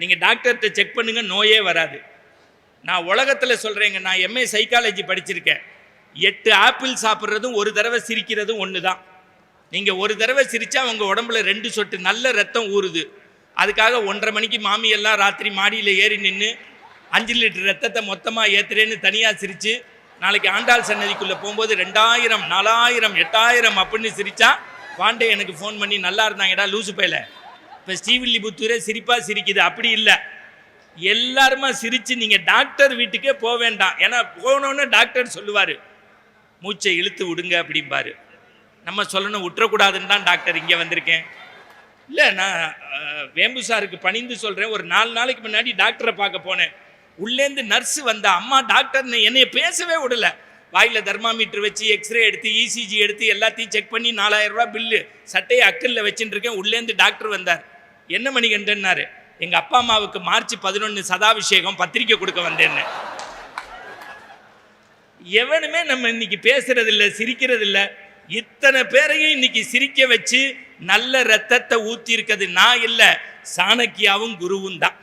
நீங்கள் டாக்டர்கிட்ட செக் பண்ணுங்க நோயே வராது. நான் உலகத்தில் சொல்கிறேங்க நான் எம்ஏ சைக்காலஜி படிச்சிருக்கேன். எட்டு ஆப்பிள் சாப்பிட்றதும் ஒரு தடவை சிரிக்கிறதும் ஒன்று தான் நீங்கள் ஒரு தடவை சிரித்தா உங்கள் உடம்புல ரெண்டு சொட்டு நல்ல ரத்தம் ஊறுது. அதுக்காக ஒன்றரை மணிக்கு மாமியெல்லாம் ராத்திரி மாடியில் ஏறி நின்று அஞ்சு லிட்டர் ரத்தத்தை மொத்தமாக ஏற்றுறேன்னு தனியாக சிரித்து நாளைக்கு ஆண்டாள் சன்னதிக்குள்ளே போகும்போது ரெண்டாயிரம் நாலாயிரம் எட்டாயிரம் அப்படின்னு சிரித்தா பாண்டே எனக்கு ஃபோன் பண்ணி நல்லா இருந்தாங்கடா லூசு பையில. இப்போ ஸ்ரீவில்லிபுத்தூரே சிரிப்பாக சிரிக்குது. அப்படி இல்லை. எல்லாருமா சிரித்து நீங்கள் டாக்டர் வீட்டுக்கே போக வேண்டாம். ஏன்னா போனோன்னு டாக்டர் சொல்லுவார். மூச்சை இழுத்து விடுங்க அப்படிம்பாரு. நம்ம சொல்லணும் விட்டுறக்கூடாதுன்னு தான் டாக்டர் இங்கே வந்திருக்கேன். இல்லை நான் வேம்பு சாருக்கு பணிந்து சொல்கிறேன் ஒரு நாலு நாளைக்கு முன்னாடி டாக்டரை பார்க்க போனேன். உள்ளேந்து நர்ஸு வந்தா அம்மா டாக்டர்னு என்னைய பேசவே விடல. வாயில் தர்மாமீட்டர் வச்சு எக்ஸ்ரே எடுத்து இசிஜி எடுத்து எல்லாத்தையும் செக் பண்ணி நாலாயிரம் ரூபா பில்லு சட்டையை அக்கல்ல வச்சுட்டு இருக்கேன். உள்ளேந்து டாக்டர் வந்தார். என்ன மணிகண்டன்னாரு? எங்கள் அப்பா அம்மாவுக்கு மார்ச் பதினொன்று சதாபிஷேகம் பத்திரிக்கை கொடுக்க வந்தேன்னு. எவனுமே நம்ம இன்னைக்கு பேசுறது இல்ல சிரிக்கிறது இல்ல இத்தனை பேரையும் இன்னைக்கு சிரிக்க வச்சு நல்ல ரத்தத்தை ஊத்தி இருக்கிறது நான் இல்ல சாணக்கியாவும் குருவும் தான்.